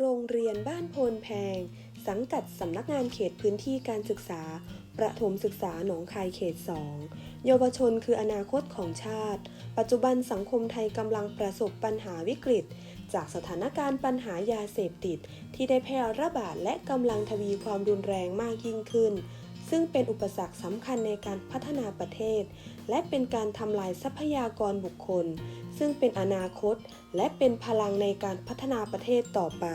โรงเรียนบ้านโพนแพง สังกัดสำนักงานเขตพื้นที่การศึกษา ประถมศึกษาหนองคายเขต 2 เยาวชนคืออนาคตของชาติ ปัจจุบันสังคมไทยกำลังประสบปัญหาวิกฤต จากสถานการณ์ปัญหายาเสพติด ที่ได้แพร่ระบาดและกำลังทวีความรุนแรงมากยิ่งขึ้น ซึ่งเป็นอุปสรรคสำคัญในการพัฒนาประเทศ และเป็นการทำลายทรัพยากรบุคคล ซึ่งเป็นอนาคต และเป็นพลังในการพัฒนาประเทศต่อไป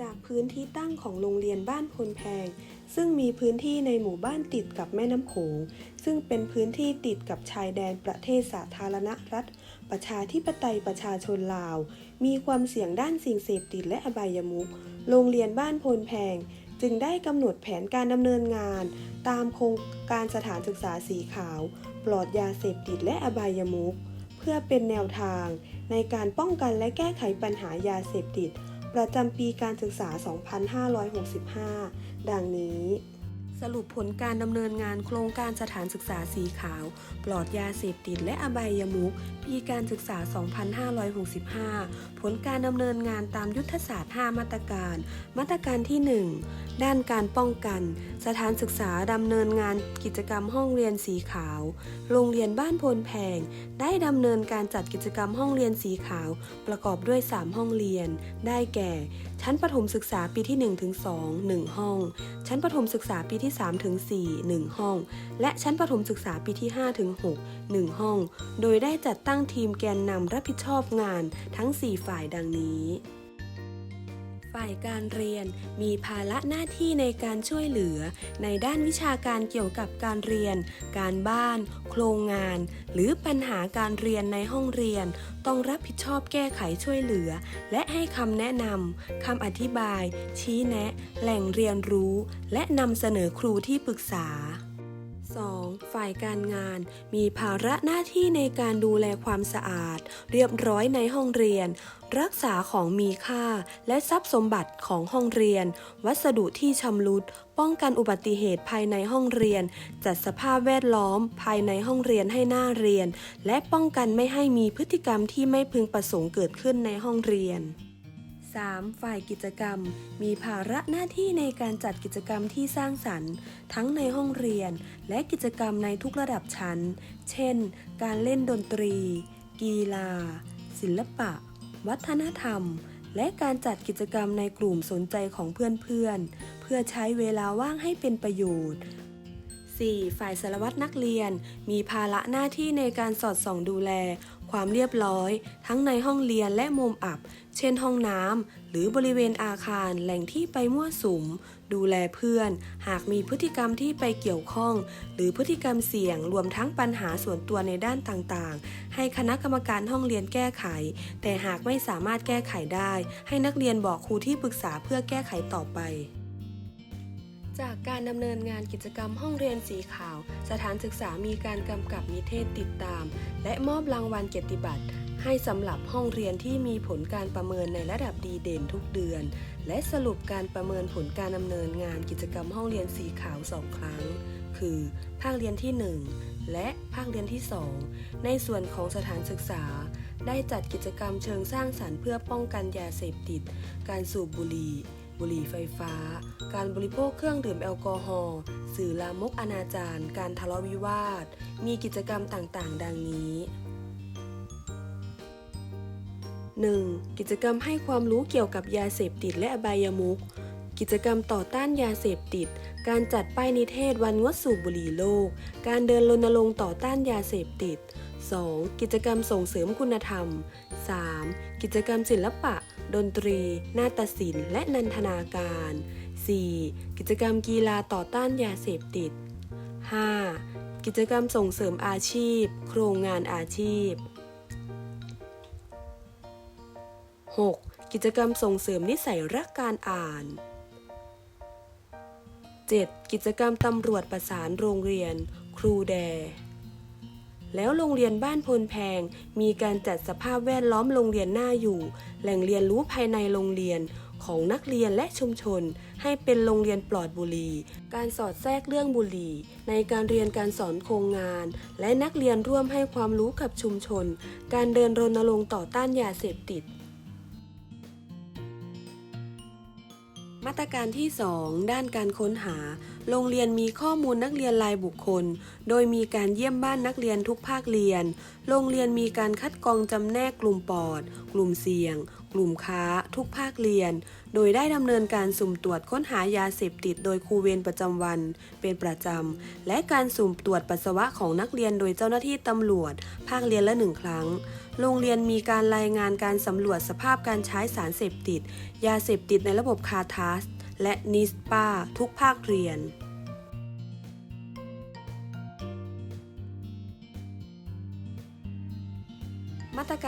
จากพื้นที่ตั้งของโรงเรียนบ้านพลแพง ซึ่งมีพื้นที่ในหมู่บ้านติดกับแม่น้ำโขง ซึ่งเป็นพื้นที่ติดกับชายแดนประเทศสาธารณรัฐ ประชาธิปไตยประชาชนลาว มีความเสี่ยงด้านสิ่งเสพติดและอบายมุขโรงเรียนบ้านพลแพง จึงได้กำหนดแผนการดำเนินงาน ตามโครงการสถานศึกษาสีขาว ปลอดยาเสพติดและอบายมุขเพื่อเป็นแนวทาง ในการป้องกันและแก้ไขปัญหายาเสพติด ประจำปีการศึกษา 2565 ดังนี้ สรุปผลการดำเนินงานโครงการสถานศึกษาสีขาว ปลอดยาเสพติดและอบายมุขปีการศึกษา 2565 ผลการดำเนินงานตามยุทธศาสตร์ 5 มาตรการ มาตรการที่ 1 ด้านการป้องกัน สถานศึกษาดำเนินงานกิจกรรมห้องเรียนสีขาว โรงเรียนบ้านพลแพง ได้ดำเนินการจัดกิจกรรมห้องเรียนสีขาว ประกอบด้วย 3 ห้องเรียน ได้แก่ ชั้นประถมศึกษาปีที่ 1 ถึง 2 1 ห้อง ชั้นประถมศึกษาปีที่ 3 ถึง 4 1 ห้อง และชั้นประถมศึกษาปีที่ 5 ถึง 6 1 ห้อง โดยได้จัดตั้งทีมแกนนำรับผิดชอบงานทั้ง 4 ฝ่ายดังนี้ ฝ่ายการเรียนมีภาระหน้าที่ในการช่วยเหลือ ในด้านวิชาการเกี่ยวกับการเรียน การบ้าน โครงงาน หรือปัญหาการเรียนในห้องเรียน ต้องรับผิดชอบแก้ไขช่วยเหลือ และให้คำแนะนำคำอธิบาย ชี้แนะ แหล่งเรียนรู้ และนำเสนอครูที่ปรึกษา 2. ฝ่ายการงาน มีภาระหน้าที่ในการดูแลความสะอาด เรียบร้อยในห้องเรียน รักษาของมีค่า และทรัพย์สมบัติของห้องเรียน วัสดุที่ชำรุด ป้องกันอุบัติเหตุภายในห้องเรียน จัดสภาพแวดล้อม ภายในห้องเรียนให้น่าเรียน และป้องกันไม่ให้มีพฤติกรรมที่ไม่พึงประสงค์เกิดขึ้นในห้องเรียน 3. ฝ่ายกิจกรรม มีภาระหน้าที่ในการจัดกิจกรรมที่สร้างสรรค์ ทั้งในห้องเรียน และกิจกรรมในทุกระดับชั้น เช่น การเล่นดนตรี กีฬา ศิลปะ วัฒนธรรม และการจัดกิจกรรมในกลุ่มสนใจของเพื่อนๆ เพื่อใช้เวลาว่างให้เป็นประโยชน์ 4. ฝ่ายสารวัตรนักเรียน มีภาระหน้าที่ในการสอดส่องดูแล ความเรียบร้อย ทั้งในห้องเรียนและมุมอับ เช่นห้องน้ำหรือบริเวณอาคารแหล่งที่ไปมั่วสุม ดูแลเพื่อน หากมีพฤติกรรมที่ไปเกี่ยวข้อง หรือพฤติกรรมเสี่ยงรวมทั้งปัญหาส่วนตัวในด้านต่างๆ ให้คณะกรรมการห้องเรียนแก้ไข แต่หากไม่สามารถแก้ไขได้ ให้นักเรียนบอกครูที่ปรึกษาเพื่อแก้ไขต่อไป จากการดำเนินงานกิจกรรมห้องเรียนสีขาว สถานศึกษามีการกำกับนิเทศติดตาม และมอบรางวัลเกียรติบัตรให้สำหรับห้องเรียนที่มีผลการประเมินในระดับดีเด่นทุกเดือน และสรุปการประเมินผลการดำเนินงานกิจกรรมห้องเรียนสีขาวสองครั้ง คือ ภาคเรียนที่ 1 และภาคเรียนที่ 2 ในส่วนของสถานศึกษา ได้จัดกิจกรรมเชิงสร้างสรรค์เพื่อป้องกันยาเสพติด การสูบบุหรี่ บุหรี่ไฟฟ้า การบริโภคเครื่องดื่มแอลกอฮอล์สื่อลามกอนาจารการทะเลาะวิวาท มีกิจกรรมต่างๆ ดังนี้ 1. กิจกรรมให้ความรู้เกี่ยวกับยาเสพติดและอบายมุขกิจกรรมต่อต้านยาเสพติด การจัดป้ายนิเทศวันงดสูบบุหรี่โลก การเดินรณรงค์ต่อต้านยาเสพติด 2. กิจกรรมส่งเสริมคุณธรรม 3. กิจกรรมศิลปะ ดนตรี นาฏศิลป์ และนันทนาการ 4. กิจกรรมกีฬาต่อต้านยาเสพติด 5. กิจกรรมส่งเสริมอาชีพ โครงงานอาชีพ 6. กิจกรรมส่งเสริมนิสัยรักการอ่าน 7. กิจกรรมตำรวจประสานโรงเรียน ครูแด แล้วโรงเรียนบ้านพลแพง มีการจัดสภาพแวดล้อมโรงเรียนน่าอยู่ แหล่งเรียนรู้ภายในโรงเรียนของนักเรียนและชุมชน ให้เป็นโรงเรียนปลอดบุหรี่ การสอดแทรกเรื่องบุหรี่ ในการเรียนการสอนโครงงาน และนักเรียนร่วมให้ความรู้กับชุมชน การเดินรณรงค์ต่อต้านยาเสพติด มาตรการที่ 2 ด้านการค้นหา โรงเรียนมีข้อมูลนักเรียนรายบุคคล โดยมีการเยี่ยมบ้านนักเรียนทุกภาคเรียน โรงเรียนมีการคัดกรองจำแนกกลุ่มปอด กลุ่มเสี่ยง กลุ่มค้า ทุกภาคเรียน โดยได้ดำเนินการสุ่มตรวจค้นหายาเสพติดโดยครูเวรประจำวัน เป็นประจำ และการสุ่มตรวจปัสสาวะของนักเรียนโดยเจ้าหน้าที่ตำรวจ ภาคเรียนละหนึ่งครั้ง โรงเรียนมีการรายงานการสำรวจสภาพการใช้สารเสพติด ยาเสพติดในระบบคาทาส และนิสปาทุกภาคเรียน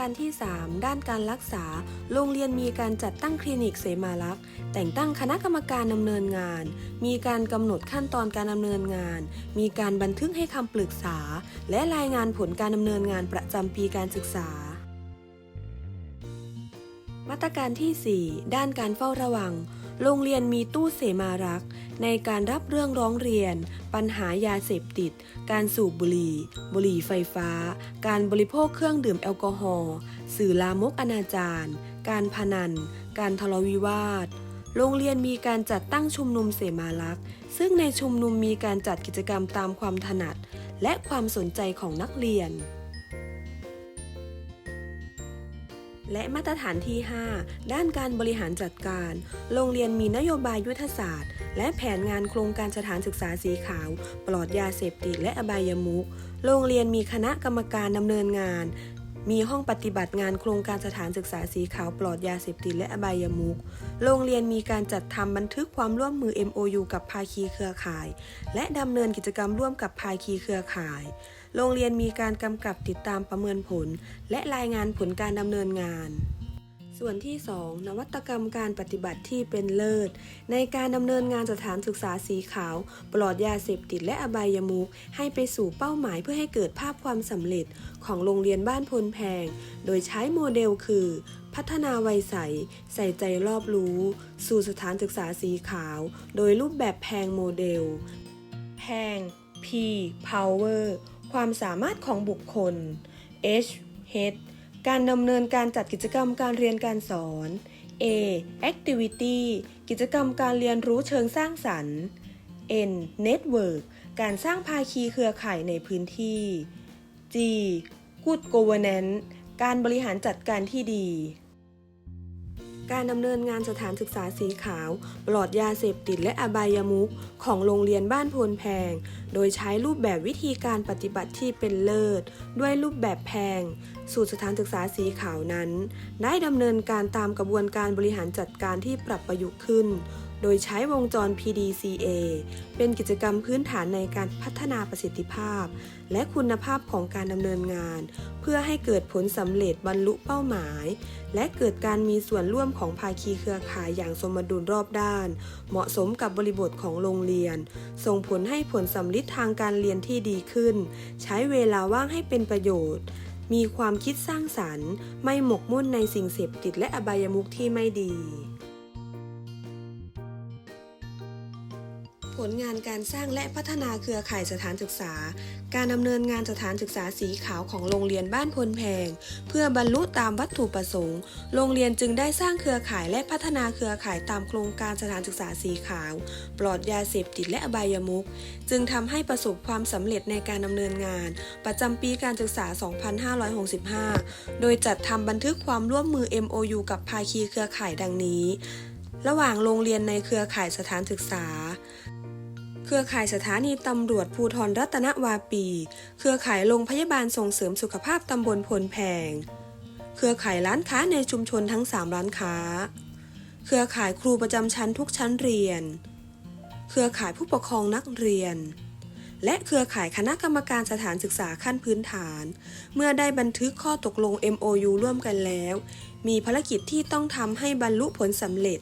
การที่ 3 ด้านการรักษา โรงเรียนมีการจัดตั้งคลินิกเสมารักษ์แต่งตั้งคณะกรรมการดำเนินงาน มีการกำหนดขั้นตอนการดำเนินงาน มีการบันทึกให้คำปรึกษา และรายงานผลการดำเนินงานประจำปีการศึกษา มาตรการที่ 4 ด้านการเฝ้าระวัง โรงเรียนมีตู้เสมารักษ์ในการรับเรื่องร้องเรียน ปัญหายาเสพติด การสูบบุหรี่ บุหรี่ไฟฟ้า การบริโภคเครื่องดื่มแอลกอฮอล์สื่อลามกอนาจารการพนัน การทะเลาะวิวาท โรงเรียนมีการจัดตั้งชุมนุมเสมารักษ์ซึ่งในชุมนุมมีการจัดกิจกรรมตามความถนัด และความสนใจของนักเรียน และมาตรฐานที่ 5 ด้านการบริหารจัดการ โรงเรียนมีนโยบายยุทธศาสตร์ และแผนงานโครงการสถานศึกษาสีขาว ปลอดยาเสพติดและอบายมุข โรงเรียนมีคณะกรรมการดำเนินงาน มีห้องปฏิบัติงานโครงการสถานศึกษาสีขาวปลอดยาเสพติดและอบายมุข โรงเรียนมีการจัดทำบันทึกความร่วมมือ MOU กับภาคีเครือข่าย และดำเนินกิจกรรมร่วมกับภาคีเครือข่าย โรงเรียนมีการกำกับติดตามประเมินผล และรายงานผลการดำเนินงาน ส่วนที่ 2 นวัตกรรมการปฏิบัติที่เป็นเลิศ ในการดำเนินงานสถานศึกษาสีขาว ปลอดยาเสพติดและอบายมุขให้ไปสู่เป้าหมายเพื่อให้เกิดภาพความสำเร็จของโรงเรียนบ้านพลแพง โดยใช้โมเดลคือพัฒนาวัยใส ใส่ใจรอบรู้ สู่สถานศึกษาสีขาว โดยรูปแบบแพงโมเดล แพง P power ความสามารถของบุคคล H H การดำเนินการจัดกิจกรรมการเรียนการสอน A activity กิจกรรมการเรียนรู้เชิงสร้างสรรค์ N network การสร้างภาคีเครือข่ายในพื้นที่ G good governance การบริหารจัดการที่ดี การดำเนินงานสถานศึกษาสีขาว ปลอดยาเสพติดและอบายมุขของโรงเรียนบ้านพนแพง โดยใช้รูปแบบวิธีการปฏิบัติที่เป็นเลิศ ด้วยรูปแบบแพง สูตรสถานศึกษาสีขาวนั้น ได้ดำเนินการตามกระบวนการบริหารจัดการที่ปรับประยุกต์ขึ้น โดยใช้วงจร PDCA เป็นกิจกรรมพื้นฐานในการพัฒนาประสิทธิภาพ และคุณภาพของการดำเนินงาน เพื่อให้เกิดผลสำเร็จบรรลุเป้าหมาย และเกิดการมีส่วนร่วมของภาคีเครือข่ายอย่างสมดุลรอบด้าน เหมาะสมกับบริบทของโรงเรียน ส่งผลให้ผลสำลิดทางการเรียนที่ดีขึ้น ใช้เวลาว่างให้เป็นประโยชน์มีความคิดสร้างสรรค์ ไม่หมกมุ่นในสิ่งเสพติดและอบายมุขที่ไม่ดี ผลงานการสร้างและพัฒนาเครือข่ายสถานศึกษา การดำเนินงานสถานศึกษาสีขาวของโรงเรียนบ้านพลแพง เพื่อบรรลุตามวัตถุประสงค์ โรงเรียนจึงได้สร้างเครือข่ายและพัฒนาเครือข่ายตามโครงการสถานศึกษาสีขาว ปลอดยาเสพติดและอบายมุขจึงทำให้ประสบความสำเร็จในการดำเนินงาน ประจำปีการศึกษา 2565 โดยจัดทำบันทึกความร่วมมือ MOU กับภาคีเครือข่ายดังนี้ ระหว่างโรงเรียนในเครือข่ายสถานศึกษา เครือข่ายสถานีตำรวจภูธรรัตนวาปี เครือข่ายโรงพยาบาลส่งเสริมสุขภาพตำบลพลแพง เครือข่ายร้านค้าในชุมชนทั้ง 3 ร้านค้า เครือข่ายครูประจำชั้นทุกชั้นเรียน เครือข่ายผู้ปกครองนักเรียน และเครือข่ายคณะกรรมการสถานศึกษาขั้นพื้นฐาน เมื่อได้บันทึกข้อตกลง MOU ร่วมกันแล้ว มีภารกิจที่ต้องทำให้บรรลุผลสำเร็จ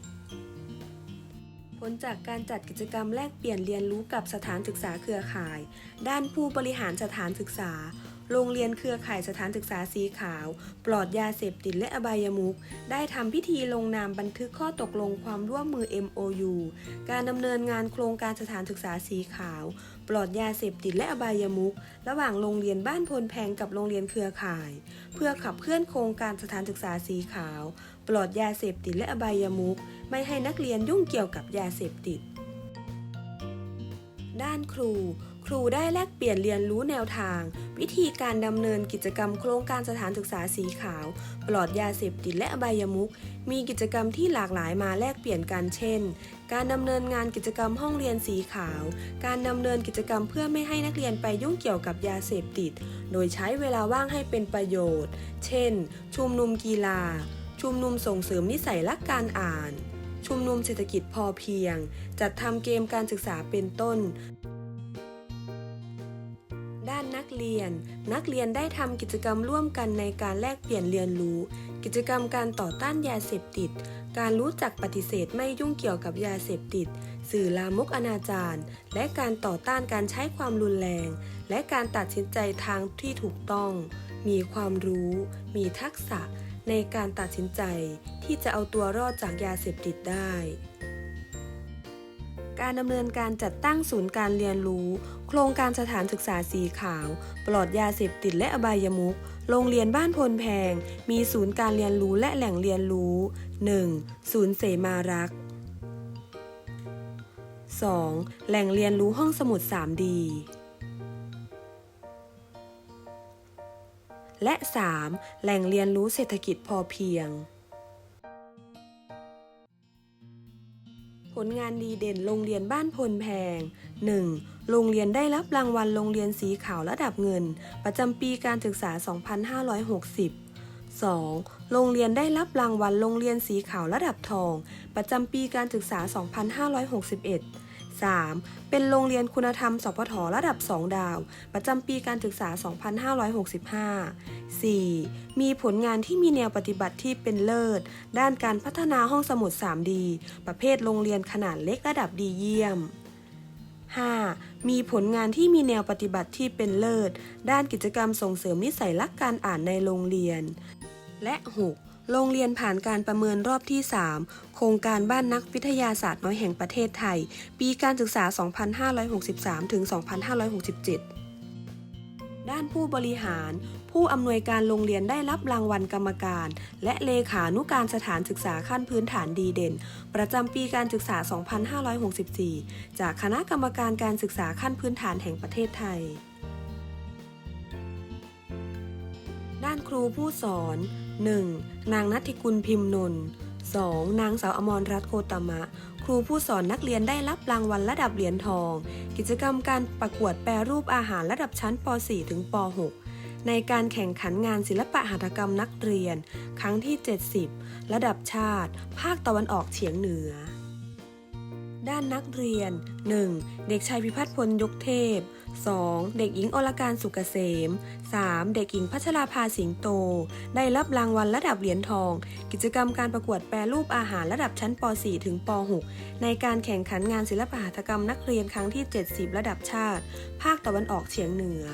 ผลจากการจัดกิจกรรมแลกเปลี่ยนเรียนรู้กับสถานศึกษาเครือข่าย ด้านผู้บริหารสถานศึกษา โรงเรียนเครือข่ายสถานศึกษาสีขาว ปลอดยาเสพติดและอบายมุขได้ทำพิธีลงนามบันทึกข้อตกลงความร่วมมือ MOU การดำเนินงานโครงการสถานศึกษาสีขาว ปลอดยาเสพติดและอบายมุขระหว่างโรงเรียนบ้านพลแพงกับโรงเรียนเครือข่าย เพื่อขับเคลื่อนโครงการสถานศึกษาสีขาว ลอดยาเสพติดและอบายมุขไม่ให้นักเรียนยุ่งเกี่ยวกับยาเสพติด ด้านครู ครูได้แลกเปลี่ยนเรียนรู้แนวทาง วิธีการดำเนินกิจกรรมโครงการสถานศึกษาสีขาว ปลอดยาเสพติดและอบายมุขมีกิจกรรมที่หลากหลายมาแลกเปลี่ยนกันเช่น การดำเนินงานกิจกรรมห้องเรียนสีขาว การดำเนินกิจกรรมเพื่อไม่ให้นักเรียนไปยุ่งเกี่ยวกับยาเสพติด โดยใช้เวลาว่างให้เป็นประโยชน์ เช่น ชุมนุมกีฬา ชุมนุมส่งเสริมนิสัยรักการอ่าน ชุมนุมเศรษฐกิจพอเพียง จัดทำเกมการศึกษาเป็นต้น ด้านนักเรียน นักเรียนได้ทำกิจกรรมร่วมกันในการแลกเปลี่ยนเรียนรู้ กิจกรรมการต่อต้านยาเสพติด การรู้จักปฏิเสธไม่ยุ่งเกี่ยวกับยาเสพติด สื่อลามกอนาจารและการต่อต้านการใช้ความรุนแรง และการตัดสินใจทางที่ถูกต้อง มีความรู้ มีทักษะ ในการตัดสินใจที่จะเอาตัวรอดจากยาเสพติดได้ การดำเนินการจัดตั้งศูนย์การเรียนรู้ โครงการสถานศึกษาสีขาว ปลอดยาเสพติดและอบายมุขโรงเรียนบ้านพลแพง มีศูนย์การเรียนรู้และแหล่งเรียนรู้ 1. ศูนย์เสมารัก 2. แหล่งเรียนรู้ห้องสมุด 3D และ 3. แหล่งเรียนรู้เศรษฐกิจพอเพียง ผลงานดีเด่นโรงเรียนบ้านพลแพง 1. โรงเรียนได้รับรางวัลโรงเรียนสีขาวระดับเงิน ประจำปีการศึกษา 2560 2. โรงเรียนได้รับรางวัลโรงเรียนสีขาวระดับทอง ประจำปีการศึกษา 2561 3. เป็นโรงเรียนคุณธรรม สพทระดับ 2 ดาว ประจำปีการศึกษา 2565 4. มีผลงานที่มีแนวปฏิบัติที่เป็นเลิศ ด้านการพัฒนาห้องสมุด 3D ประเภทโรงเรียนขนาดเล็กระดับดีเยี่ยม 5. มีผลงานที่มีแนวปฏิบัติที่เป็นเลิศ ด้านกิจกรรมส่งเสริมนิสัยรักการอ่านในโรงเรียน และ 6. โรงเรียนผ่านการประเมินรอบที่ 3 โครงการบ้านนักวิทยาศาสตร์น้อยแห่งประเทศไทย ปีการศึกษา 2563 ถึง 2567 ด้านผู้บริหาร ผู้อำนวยการโรงเรียนได้รับรางวัลกรรมการ และเลขานุการสถานศึกษาขั้นพื้นฐานดีเด่น ประจำปีการศึกษา 2564 จากคณะกรรมการการศึกษาขั้นพื้นฐานแห่งประเทศไทย ด้านครูผู้สอน 1. นางนัทธิกุลพิมพ์นนท์ 2. นางสาวอมรรัตน์โคตมะ ครูผู้สอนนักเรียนได้รับรางวัลระดับเหรียญทอง กิจกรรมการประกวดแปรรูปอาหารระดับชั้นป .4 ถึงป .6 ในการแข่งขันงานศิลปะหัตถกรรมนักเรียน ครั้งที่ 70 ระดับชาติ ภาคตะวันออกเฉียงเหนือ ด้านนักเรียน 1. เด็กชายพิพัฒน์พลยกเทพ 2. เด็กหญิงอรการสุกเกษม 3. เด็กหญิงพัชราภาสิงโต ได้รับรางวัลระดับเหรียญทอง กิจกรรมการประกวดแปรรูปอาหารระดับชั้นป .4 ถึงป .6 ในการแข่งขันงานศิลปหัตถกรรมนักเรียนครั้งที่ 70 ระดับชาติ ภาคตะวันออกเฉียงเหนือ